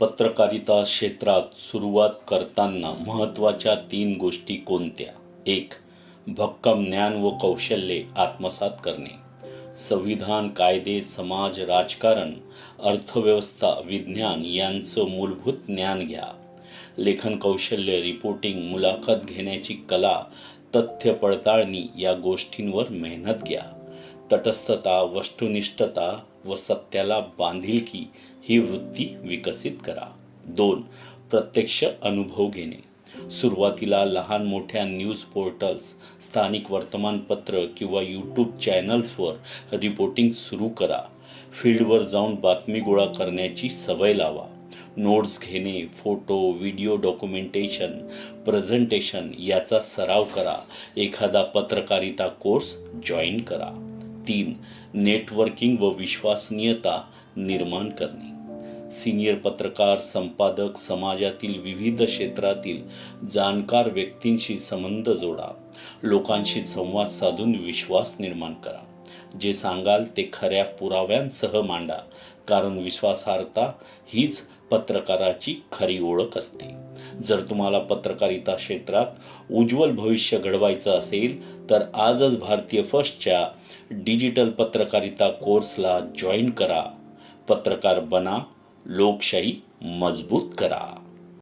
पत्रकारिता क्षेत्रात सुरुवात करताना महत्त्वाच्या तीन गोष्टी कोणत्या? एक भक्कम ज्ञान व कौशल्ये आत्मसात करणे. संविधान कायदे समाज राजकारण अर्थव्यवस्था विज्ञान यांचं मूलभूत ज्ञान घ्या. लेखन कौशल्य रिपोर्टिंग मुलाखत घेण्याची कला तथ्य पडताळणी या गोष्टींवर मेहनत घ्या. तटस्थता वस्तुनिष्ठता व सत्याला बांधिलकी ही वृत्ती विकसित करा. दोन प्रत्यक्ष अनुभव घेणे. सुरुवातीला लहान मोठ्या न्यूज पोर्टल्स स्थानिक वर्तमानपत्र किंवा यूट्यूब चॅनल्सवर रिपोर्टिंग सुरू करा. फील्डवर जाऊन बातमी गोळा करण्याची सवय लावा. नोट्स घेणे फोटो व्हिडिओ डॉक्युमेंटेशन प्रेझेंटेशन याचा सराव करा. एखादा पत्रकारिता कोर्स जॉईन करा. तीन नेटवर्किंग व विश्वसनीयता निर्माण करणे. सिनियर पत्रकार संपादक समाजातील विविध क्षेत्रातील जाणकार व्यक्तींशी संबंध जोडा. लोकांशी संवाद साधून विश्वास निर्माण करा. जे सांगाल ते खऱ्या पुराव्यांसह मांडा कारण विश्वासार्हता हीच पत्रकाराची खरी ओळख असते. जर तुम्हाला पत्रकारिता क्षेत्रात उज्ज्वल भविष्य घडवायचं असेल तर आजच भारतीय फर्स्टच्या डिजिटल पत्रकारिता कोर्सला जॉईन करा. पत्रकार बना लोकशाही मजबूत करा.